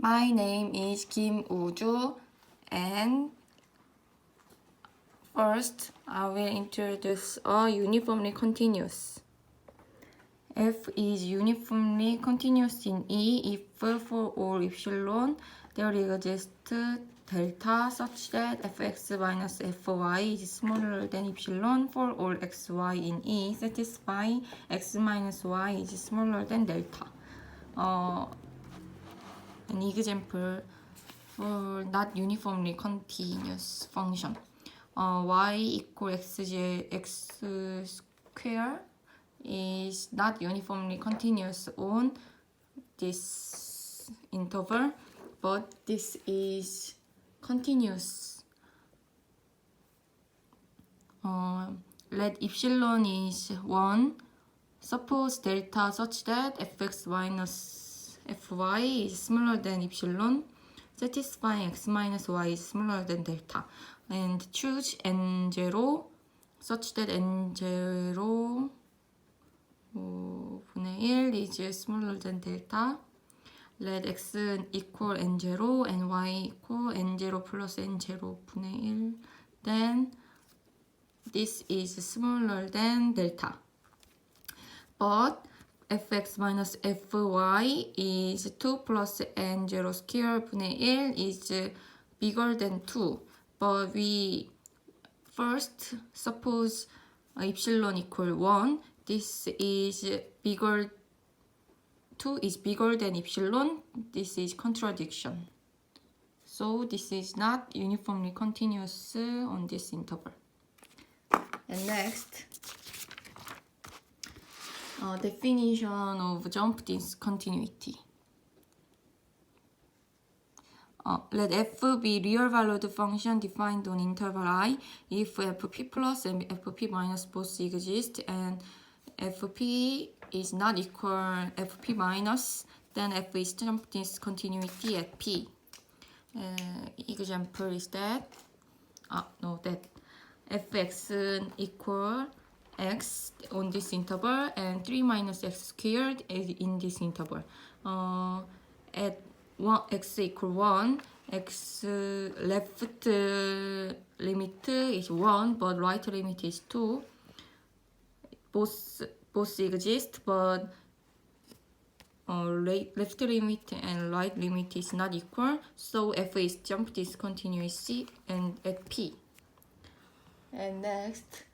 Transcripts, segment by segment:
My name is Kim Woo-ju and first I will introduce a uniformly continuous. F is uniformly continuous in E if for all epsilon there exists delta such that fx minus fy is smaller than epsilon for all xy in E satisfy x minus y is smaller than delta. Uh, an example for not uniformly continuous function. Uh, y equal xj x square is not uniformly continuous on this interval, but this is continuous. Uh, let epsilon is 1. Suppose delta such that fx minus fy is smaller than epsilon, satisfying x minus y is smaller than delta. And choose n0 such that n0 어, 분의 1 is smaller than delta. Let x equal n0 and y equal n0 plus n0 분의 1. Then this is smaller than delta. But fx minus fy is 2 plus n0 square 분의 1 is bigger than 2. But we first suppose epsilon equal 1 this is bigger 2 is bigger than epsilon. This is contradiction. So this is not uniformly continuous on this interval. And next uh, definition of jump discontinuity. uh, let f be real valued function defined on interval i if fp plus and fp minus both exist and fp is not equal fp minus, then f is jump discontinuity at p. Uh, example is that, no, that. fx equal x on this interval and 3 minus x squared is in this interval. Uh, at one, x equal 1, x left limit is 1, but right limit is 2 both both exist, but uh, left limit and right limit is not equal, so f is jump discontinuity and at p. And next,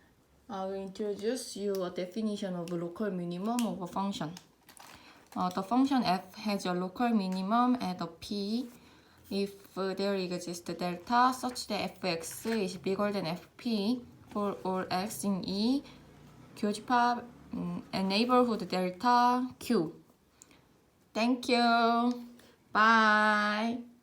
I will introduce you a definition of local minimum of a function. Uh, the function f has a local minimum at a p if uh, there exists delta such that fx is bigger than fp for all x in E 교집합 음, and neighborhood delta Q. Thank you. Bye.